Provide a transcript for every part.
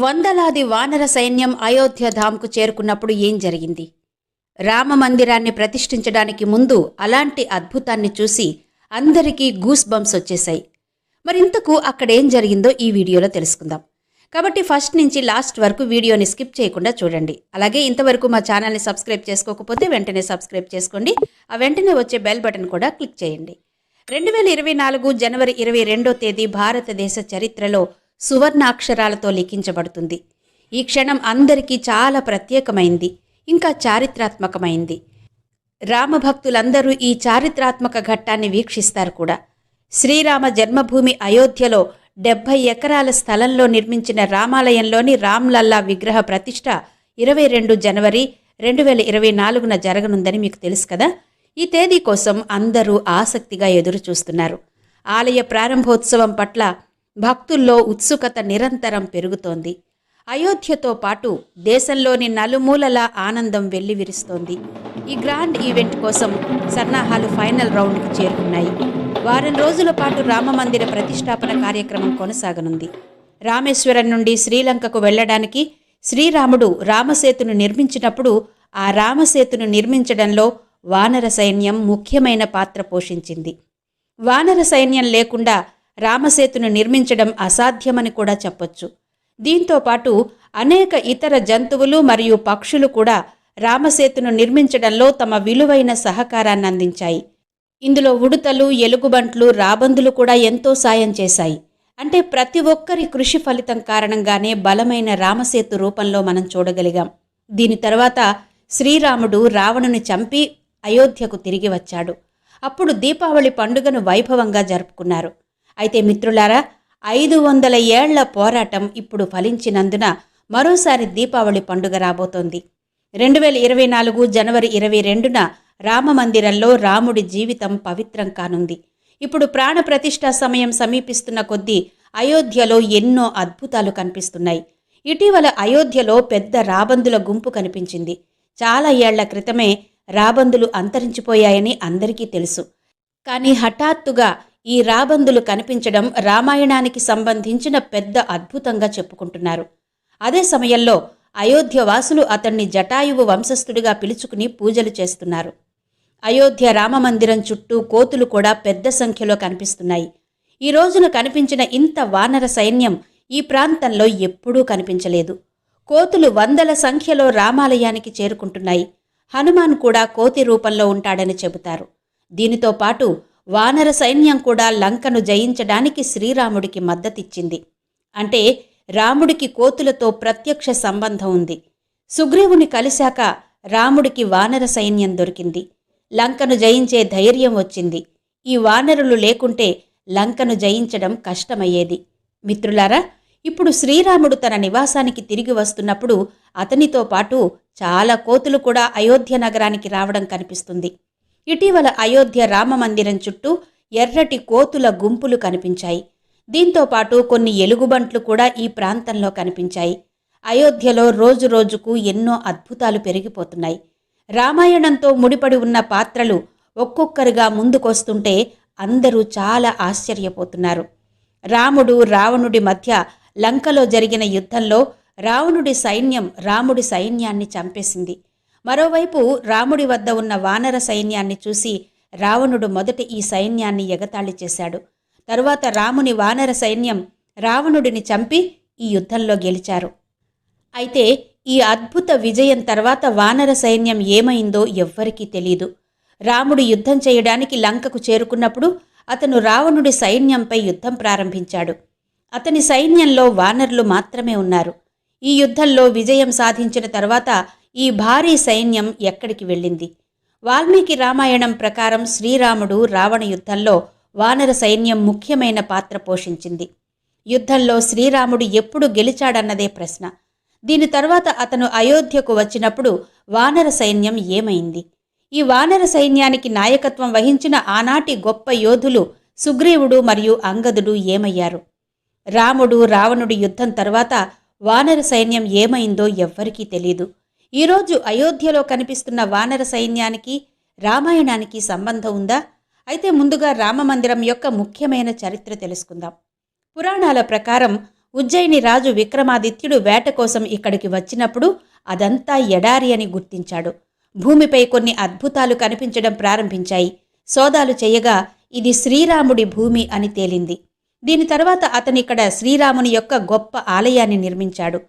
వందలాది వానర సైన్యం అయోధ్య ధామ్కు చేరుకున్నప్పుడు ఏం జరిగింది? రామ మందిరాన్ని ప్రతిష్ఠించడానికి ముందు అలాంటి అద్భుతాన్ని చూసి అందరికీ గూస్ బంప్స్ వచ్చేశాయి. మరింతకు అక్కడేం జరిగిందో ఈ వీడియోలో తెలుసుకుందాం. కాబట్టి ఫస్ట్ నుంచి లాస్ట్ వరకు వీడియోని స్కిప్ చేయకుండా చూడండి. అలాగే ఇంతవరకు మా ఛానల్ని సబ్స్క్రైబ్ చేసుకోకపోతే వెంటనే సబ్స్క్రైబ్ చేసుకోండి. ఆ వెంటనే వచ్చే బెల్ బటన్ కూడా క్లిక్ చేయండి. రెండు వేల ఇరవై నాలుగు జనవరి ఇరవై రెండో తేదీ భారతదేశ చరిత్రలో సువర్ణాక్షరాలతో లిఖించబడుతుంది. ఈ క్షణం అందరికీ చాలా ప్రత్యేకమైంది ఇంకా చారిత్రాత్మకమైంది. రామభక్తులందరూ ఈ చారిత్రాత్మక ఘట్టాన్ని వీక్షిస్తారు కూడా. శ్రీరామ జన్మభూమి అయోధ్యలో డెబ్బై ఎకరాల స్థలంలో నిర్మించిన రామాలయంలోని రామ్లల్లా విగ్రహ ప్రతిష్ట ఇరవై రెండు జనవరి రెండు వేల ఇరవై నాలుగున జరగనుందని మీకు తెలుసు కదా? ఈ తేదీ కోసం అందరూ ఆసక్తిగా ఎదురు చూస్తున్నారు ఆలయ ప్రారంభోత్సవం పట్ల భక్తుల్లో ఉత్సుకత నిరంతరం పెరుగుతోంది. అయోధ్యతో పాటు దేశంలోని నలుమూలల ఆనందం వెల్లివిరుస్తోంది. ఈ గ్రాండ్ ఈవెంట్ కోసం సన్నాహాలు ఫైనల్ రౌండ్కి చేరుకున్నాయి. వారం రోజుల పాటు రామమందిర ప్రతిష్టాపన కార్యక్రమం కొనసాగనుంది. రామేశ్వరం నుండి శ్రీలంకకు వెళ్ళడానికి శ్రీరాముడు రామసేతును నిర్మించినప్పుడు ఆ రామసేతును నిర్మించడంలో వానర సైన్యం ముఖ్యమైన పాత్ర పోషించింది. వానర సైన్యం లేకుండా రామసేతును నిర్మించడం అసాధ్యమని కూడా చెప్పొచ్చు. దీంతోపాటు అనేక ఇతర జంతువులు మరియు పక్షులు కూడా రామసేతును నిర్మించడంలో తమ విలువైన సహకారాన్ని అందించాయి. ఇందులో ఉడుతలు ఎలుగుబంట్లు రాబందులు కూడా ఎంతో సాయం చేశాయి. అంటే ప్రతి ఒక్కరి కృషి ఫలితం కారణంగానే బలమైన రామసేతు రూపంలో మనం చూడగలిగాం. దీని తర్వాత శ్రీరాముడు రావణుని చంపి అయోధ్యకు తిరిగి వచ్చాడు. అప్పుడు దీపావళి పండుగను వైభవంగా జరుపుకున్నారు. అయితే మిత్రులారా ఐదు వందల ఏళ్ళ పోరాటం ఇప్పుడు ఫలించినందున మరోసారి దీపావళి పండుగ రాబోతోంది. రెండు వేల ఇరవై నాలుగు జనవరి ఇరవై రెండున రామమందిరంలో రాముడి జీవితం పవిత్రం కానుంది. ఇప్పుడు ప్రాణ ప్రతిష్ఠ సమయం సమీపిస్తున్న కొద్దీ అయోధ్యలో ఎన్నో అద్భుతాలు కనిపిస్తున్నాయి. ఇటీవల అయోధ్యలో పెద్ద రాబందుల గుంపు కనిపించింది. చాలా ఏళ్ళ క్రితమే రాబందులు అంతరించిపోయాయని అందరికీ తెలుసు. కానీ హఠాత్తుగా ఈ రాబందులు కనిపించడం రామాయణానికి సంబంధించిన పెద్ద అద్భుతంగా చెప్పుకుంటున్నారు. అదే సమయంలో అయోధ్య వాసులు అతన్ని జటాయువు వంశస్థుడిగా పిలుచుకుని పూజలు చేస్తున్నారు. అయోధ్య రామమందిరం చుట్టూ కోతులు కూడా పెద్ద సంఖ్యలో కనిపిస్తున్నాయి. ఈ రోజున కనిపించిన ఇంత వానర సైన్యం ఈ ప్రాంతంలో ఎప్పుడూ కనిపించలేదు. కోతులు వందల సంఖ్యలో రామాలయానికి చేరుకుంటున్నాయి. హనుమాన్ కూడా కోతి రూపంలో ఉంటాడని చెబుతారు. దీనితో పాటు వానర సైన్యం కూడా లంకను జయించడానికి శ్రీరాముడికి మద్దతిచ్చింది. అంటే రాముడికి కోతులతో ప్రత్యక్ష సంబంధం ఉంది. సుగ్రీవుని కలిశాక రాముడికి వానర సైన్యం దొరికింది. లంకను జయించే ధైర్యం వచ్చింది. ఈ వానరులు లేకుంటే లంకను జయించడం కష్టమయ్యేది. మిత్రులారా ఇప్పుడు శ్రీరాముడు తన నివాసానికి తిరిగి వస్తున్నప్పుడు అతనితో పాటు చాలా కోతులు కూడా అయోధ్య నగరానికి రావడం కనిపిస్తుంది. ఇటీవల అయోధ్య రామమందిరం చుట్టూ ఎర్రటి కోతుల గుంపులు కనిపించాయి. దీంతో పాటు కొన్ని ఎలుగుబంట్లు కూడా ఈ ప్రాంతంలో కనిపించాయి. అయోధ్యలో రోజు రోజుకు ఎన్నో అద్భుతాలు పెరిగిపోతున్నాయి. రామాయణంతో ముడిపడి ఉన్న పాత్రలు ఒక్కొక్కరుగా ముందుకొస్తుంటే అందరూ చాలా ఆశ్చర్యపోతున్నారు. రాముడు రావణుడి మధ్య లంకలో జరిగిన యుద్ధంలో రావణుడి సైన్యం రాముడి సైన్యాన్ని చంపేసింది. మరోవైపు రాముడి వద్ద ఉన్న వానర సైన్యాన్ని చూసి రావణుడు మొదట ఈ సైన్యాన్ని ఎగతాళి చేశాడు. తరువాత రాముని వానర సైన్యం రావణుడిని చంపి ఈ యుద్ధంలో గెలిచారు. అయితే ఈ అద్భుత విజయం తర్వాత వానర సైన్యం ఏమైందో ఎవ్వరికీ తెలీదు. రాముడు యుద్ధం చేయడానికి లంకకు చేరుకున్నప్పుడు అతను రావణుడి సైన్యంపై యుద్ధం ప్రారంభించాడు. అతని సైన్యంలో వానరులు మాత్రమే ఉన్నారు. ఈ యుద్ధంలో విజయం సాధించిన తర్వాత ఈ భారీ సైన్యం ఎక్కడికి వెళ్ళింది? వాల్మీకి రామాయణం ప్రకారం శ్రీరాముడు రావణ యుద్ధంలో వానర సైన్యం ముఖ్యమైన పాత్ర పోషించింది. యుద్ధంలో శ్రీరాముడు ఎప్పుడు గెలిచాడన్నదే ప్రశ్న. దీని తర్వాత అతను అయోధ్యకు వచ్చినప్పుడు వానర సైన్యం ఏమైంది? ఈ వానర సైన్యానికి నాయకత్వం వహించిన ఆనాటి గొప్ప యోధులు సుగ్రీవుడు మరియు అంగదుడు ఏమయ్యారు? రాముడు రావణుడి యుద్ధం తర్వాత వానర సైన్యం ఏమైందో ఎవ్వరికీ తెలీదు. ఈరోజు అయోధ్యలో కనిపిస్తున్న వానర సైన్యానికి రామాయణానికి సంబంధం ఉందా? అయితే ముందుగా రామమందిరం యొక్క ముఖ్యమైన చరిత్ర తెలుసుకుందాం. పురాణాల ప్రకారం ఉజ్జయిని రాజు విక్రమాదిత్యుడు వేట కోసం ఇక్కడికి వచ్చినప్పుడు అదంతా ఎడారి అని గుర్తించాడు. భూమిపై కొన్ని అద్భుతాలు కనిపించడం ప్రారంభించాయి. సోదాలు చేయగా ఇది శ్రీరాముడి భూమి అని తేలింది. దీని తర్వాత అతనిక్కడ శ్రీరాముని యొక్క గొప్ప ఆలయాన్ని నిర్మించాడు.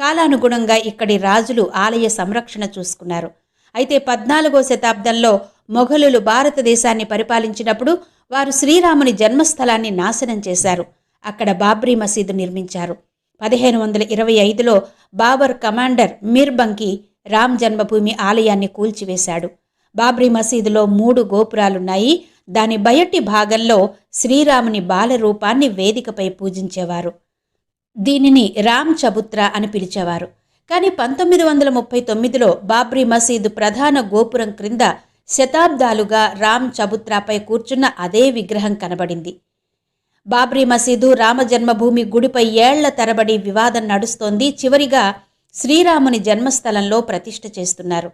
కాలానుగుణంగా ఇక్కడి రాజులు ఆలయ సంరక్షణ చూసుకున్నారు. అయితే పద్నాలుగో శతాబ్దంలో మొఘలులు భారతదేశాన్ని పరిపాలించినప్పుడు వారు శ్రీరాముని జన్మస్థలాన్ని నాశనం చేశారు. అక్కడ బాబ్రీ మసీదు నిర్మించారు. పదిహేను వందల ఇరవై ఐదులో బాబర్ కమాండర్ మీర్బంకి రామ్ జన్మభూమి ఆలయాన్ని కూల్చివేశాడు. బాబ్రీ మసీదులో మూడు గోపురాలున్నాయి. దాని బయటి భాగంలో శ్రీరాముని బాలరూపాన్ని వేదికపై పూజించేవారు. దీనిని రామ్ చబుత్ర అని పిలిచేవారు. కానీ పంతొమ్మిది వందల ముప్పై తొమ్మిదిలో బాబ్రీ మసీదు ప్రధాన గోపురం క్రింద శతాబ్దాలుగా రామ్ చబుత్రాపై కూర్చున్న అదే విగ్రహం కనబడింది. బాబ్రీ మసీదు రామ జన్మభూమి గుడిపై ఏళ్ళ తరబడి వివాదం నడుస్తోంది. చివరిగా శ్రీరాముని జన్మస్థలంలో ప్రతిష్ఠ చేస్తున్నారు.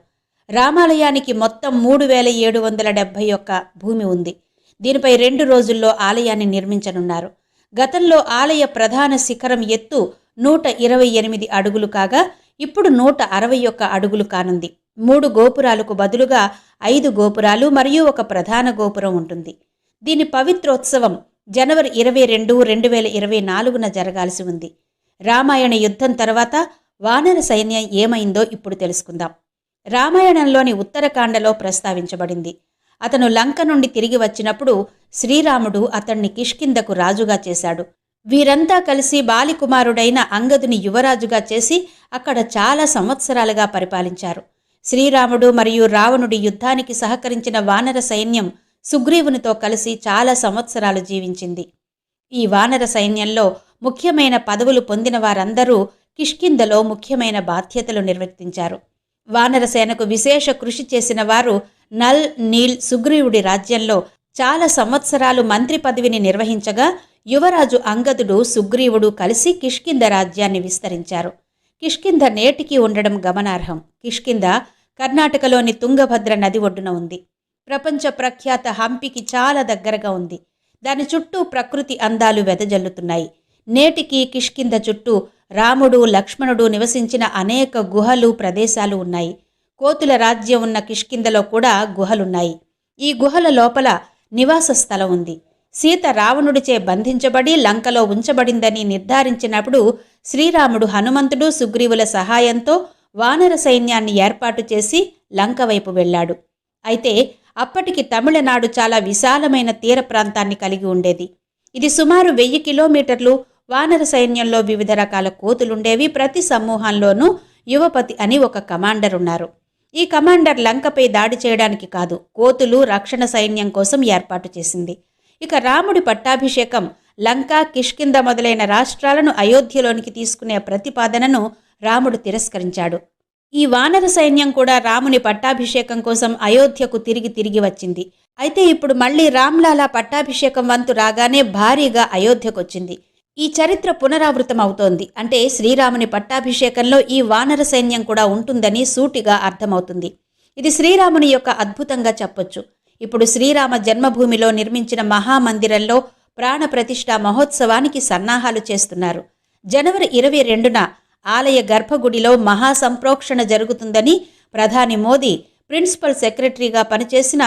రామాలయానికి మొత్తం మూడు వేల ఏడు వందల డెబ్భై ఒక్క భూమి ఉంది. దీనిపై రెండు రోజుల్లో ఆలయాన్ని నిర్మించనున్నారు. గతంలో ఆలయ ప్రధాన శిఖరం ఎత్తు నూట ఇరవై ఎనిమిది అడుగులు కాగా ఇప్పుడు నూట అరవై ఒక్క అడుగులు కానుంది. మూడు గోపురాలకు బదులుగా ఐదు గోపురాలు మరియు ఒక ప్రధాన గోపురం ఉంటుంది. దీని పవిత్రోత్సవం జనవరి ఇరవై రెండు రెండు వేల ఇరవై నాలుగున జరగాల్సి ఉంది. రామాయణ యుద్ధం తర్వాత వానర సైన్యం ఏమైందో ఇప్పుడు తెలుసుకుందాం. రామాయణంలోని ఉత్తరకాండలో ప్రస్తావించబడింది. అతను లంక నుండి తిరిగి వచ్చినప్పుడు శ్రీరాముడు అతన్ని కిష్కిందకు రాజుగా చేశాడు. వీరంతా కలిసి బాలికుమారుడైన అంగదుని యువరాజుగా చేసి అక్కడ చాలా సంవత్సరాలుగా పరిపాలించారు. శ్రీరాముడు మరియు రావణుడి యుద్ధానికి సహకరించిన వానర సైన్యం సుగ్రీవునితో కలిసి చాలా సంవత్సరాలు జీవించింది. ఈ వానర సైన్యంలో ముఖ్యమైన పదవులు పొందిన వారందరూ కిష్కిందలో ముఖ్యమైన బాధ్యతలు నిర్వర్తించారు. వానరసేనకు విశేష కృషి చేసిన వారు నల్ నీల్ సుగ్రీవుడి రాజ్యంలో చాలా సంవత్సరాలు మంత్రి పదవిని నిర్వహించగా యువరాజు అంగదుడు సుగ్రీవుడు కలిసి కిష్కింద రాజ్యాన్ని విస్తరించారు. కిష్కింద నేటికి ఉండడం గమనార్హం. కిష్కింద కర్ణాటకలోని తుంగభద్ర నది ఒడ్డున ఉంది. ప్రపంచ ప్రఖ్యాత హంపికి చాలా దగ్గరగా ఉంది. దాని చుట్టూ ప్రకృతి అందాలు వెదజల్లుతున్నాయి. నేటికి కిష్కింద చుట్టూ రాముడు లక్ష్మణుడు నివసించిన అనేక గుహలు ప్రదేశాలు ఉన్నాయి. కోతుల రాజ్యం ఉన్న కిష్కిందలో కూడా గుహలున్నాయి. ఈ గుహల లోపల నివాస స్థలం ఉంది. సీత రావణుడిచే బంధించబడి లంకలో ఉంచబడిందని నిర్ధారించినప్పుడు శ్రీరాముడు హనుమంతుడు సుగ్రీవుల సహాయంతో వానర సైన్యాన్ని ఏర్పాటు చేసి లంక వైపు వెళ్ళాడు. అయితే అప్పటికి తమిళనాడు చాలా విశాలమైన తీర ప్రాంతాన్ని కలిగి ఉండేది. ఇది సుమారు వెయ్యి కిలోమీటర్లు వానర సైన్యంలో వివిధ రకాల కోతులుండేవి ప్రతి సమూహంలోనూ యువపతి అని ఒక కమాండర్ ఉన్నారు. ఈ కమాండర్ లంకపై దాడి చేయడానికి కాదు కోతులు రక్షణ సైన్యం కోసం ఏర్పాటు చేసింది. ఇక రాముడి పట్టాభిషేకం లంక కిష్కింద మొదలైన రాష్ట్రాలను అయోధ్యలోనికి తీసుకునే ప్రతిపాదనను రాముడు తిరస్కరించాడు. ఈ వానర సైన్యం కూడా రాముని పట్టాభిషేకం కోసం అయోధ్యకు తిరిగి తిరిగి వచ్చింది. అయితే ఇప్పుడు మళ్ళీ రామ్లాలా పట్టాభిషేకం వంతు రాగానే భారీగా అయోధ్యకొచ్చింది. ఈ చరిత్ర పునరావృతం అవుతోంది. అంటే శ్రీరాముని పట్టాభిషేకంలో ఈ వానర సైన్యం కూడా ఉంటుందని సూటిగా అర్థమవుతుంది. ఇది శ్రీరాముని యొక్క అద్భుతంగా చెప్పొచ్చు. ఇప్పుడు శ్రీరామ జన్మభూమిలో నిర్మించిన మహామందిరంలో ప్రాణ ప్రతిష్ఠ మహోత్సవానికి సన్నాహాలు చేస్తున్నారు. జనవరి ఇరవై రెండున ఆలయ గర్భగుడిలో మహాసంప్రోక్షణ జరుగుతుందని ప్రధాని మోదీ ప్రిన్సిపల్ సెక్రటరీగా పనిచేసిన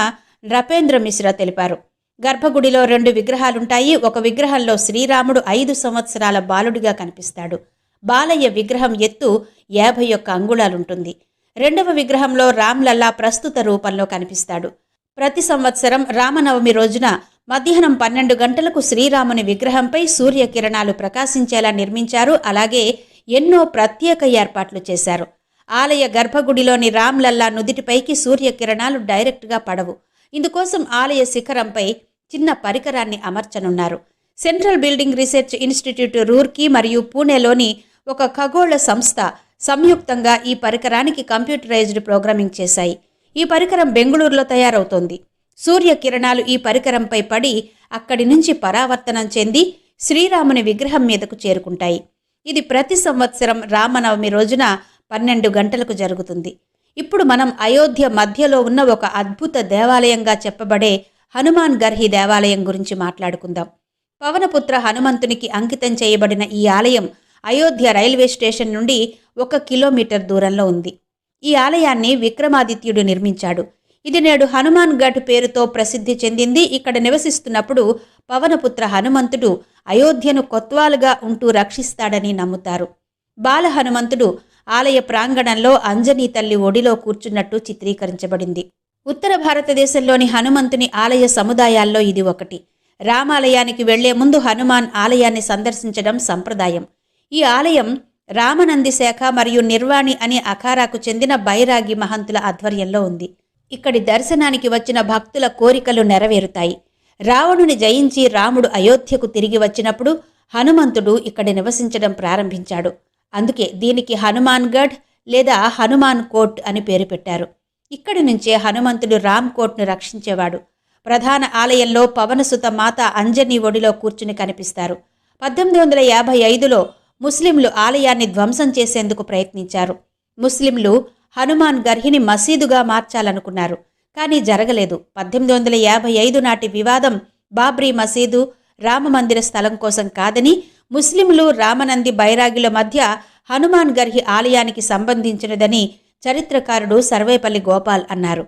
నృపేంద్ర మిశ్రా తెలిపారు. గర్భగుడిలో రెండు విగ్రహాలుంటాయి. ఒక విగ్రహంలో శ్రీరాముడు ఐదు సంవత్సరాల బాలుడిగా కనిపిస్తాడు. బాలయ్య విగ్రహం ఎత్తు యాభై ఒక్క అంగుళాలుంటుంది. రెండవ విగ్రహంలో రామ్లల్లా ప్రస్తుత రూపంలో కనిపిస్తాడు. ప్రతి సంవత్సరం రామనవమి రోజున మధ్యాహ్నం పన్నెండు గంటలకు శ్రీరాముని విగ్రహంపై సూర్యకిరణాలు ప్రకాశించేలా నిర్మించారు. అలాగే ఎన్నో ప్రత్యేక ఏర్పాట్లు చేశారు. ఆలయ గర్భగుడిలోని రామ్లల్లా నుదిటిపైకి సూర్యకిరణాలు డైరెక్ట్గా పడవు. ఇందుకోసం ఆలయ శిఖరంపై చిన్న పరికరాన్ని అమర్చనున్నారు. Central building research institute Roorkee మరియు పూణేలోని ఒక ఖగోళ సంస్థ సంయుక్తంగా ఈ పరికరానికి కంప్యూటరైజ్డ్ ప్రోగ్రామింగ్ చేశాయి. ఈ పరికరం బెంగళూరులో తయారవుతోంది. సూర్యకిరణాలు ఈ పరికరంపై పడి అక్కడి నుంచి పరావర్తనం చెంది శ్రీరాముని విగ్రహం మీదకు చేరుకుంటాయి. ఇది ప్రతి సంవత్సరం రామనవమి రోజున పన్నెండు గంటలకు జరుగుతుంది. ఇప్పుడు మనం అయోధ్య మధ్యలో ఉన్న ఒక అద్భుత దేవాలయంగా చెప్పబడే హనుమాన్ గర్హి దేవాలయం గురించి మాట్లాడుకుందాం. పవనపుత్ర హనుమంతునికి అంకితం చేయబడిన ఈ ఆలయం అయోధ్య రైల్వే స్టేషన్ నుండి ఒక కిలోమీటర్ దూరంలో ఉంది. ఈ ఆలయాన్ని విక్రమాదిత్యుడు నిర్మించాడు. ఇది నేడు హనుమాన్ గఢ్ పేరుతో ప్రసిద్ధి చెందింది. ఇక్కడ నివసిస్తున్నప్పుడు పవనపుత్ర హనుమంతుడు అయోధ్యను కొత్వాలుగా ఉంటూ రక్షిస్తాడని నమ్ముతారు. బాల హనుమంతుడు ఆలయ ప్రాంగణంలో అంజనీ తల్లి ఒడిలో కూర్చున్నట్టు చిత్రీకరించబడింది. ఉత్తర భారతదేశంలోని హనుమంతుని ఆలయ సముదాయాల్లో ఇది ఒకటి. రామాలయానికి వెళ్ళే ముందు హనుమాన్ ఆలయాన్ని సందర్శించడం సంప్రదాయం. ఈ ఆలయం రామనంది శాఖ మరియు నిర్వాణి అనే అఖారాకు చెందిన బైరాగి మహంతుల ఆధ్వర్యంలో ఉంది. ఇక్కడి దర్శనానికి వచ్చిన భక్తుల కోరికలు నెరవేరుతాయి. రావణుని జయించి రాముడు అయోధ్యకు తిరిగి వచ్చినప్పుడు హనుమంతుడు ఇక్కడ నివసించడం ప్రారంభించాడు. అందుకే దీనికి హనుమాన్ గఢ్ లేదా హనుమాన్ కోట్ అని పేరు పెట్టారు. ఇక్కడి నుంచే హనుమంతుడు రామ్ కోట్ను రక్షించేవాడు. ప్రధాన ఆలయంలో పవనసుత మాత అంజని ఒడిలో కూర్చుని కనిపిస్తారు. పద్దెనిమిది వందల యాభై ఐదులో ముస్లింలు ఆలయాన్ని ధ్వంసం చేసేందుకు ప్రయత్నించారు. ముస్లింలు హనుమాన్ గర్హిని మసీదుగా మార్చాలనుకున్నారు కానీ జరగలేదు. పద్దెనిమిది వందల యాభై ఐదు నాటి వివాదం బాబ్రీ మసీదు రామ మందిర స్థలం కోసం కాదని ముస్లింలు రామనంది బైరాగిల మధ్య హనుమాన్ గర్హి ఆలయానికి సంబంధించినదని చరిత్రకారుడు సర్వేపల్లి గోపాల్ అన్నారు.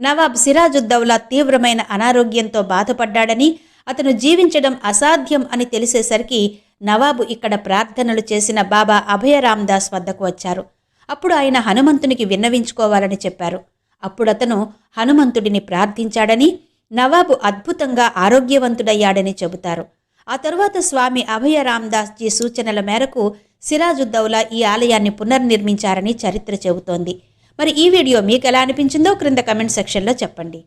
నవాబ్ సిరాజుద్దౌలా తీవ్రమైన అనారోగ్యంతో బాధపడ్డాడని అతను జీవించడం అసాధ్యం అని తెలిసేసరికి నవాబు ఇక్కడ ప్రార్థనలు చేసిన బాబా అభయరామ్ దాస్ వద్దకు వచ్చారు. అప్పుడు ఆయన హనుమంతునికి విన్నవించుకోవాలని చెప్పారు. అప్పుడతను హనుమంతుడిని ప్రార్థించాడని నవాబు అద్భుతంగా ఆరోగ్యవంతుడయ్యాడని చెబుతారు. ఆ తరువాత స్వామి అభయ రామ్దాస్ జీ సూచనల మేరకు సిరాజుద్దౌలా ఈ ఆలయాన్ని పునర్నిర్మించారని చరిత్ర చెబుతోంది. మరి ఈ వీడియో మీకు ఎలా అనిపించిందో క్రింద కమెంట్ సెక్షన్లో చెప్పండి.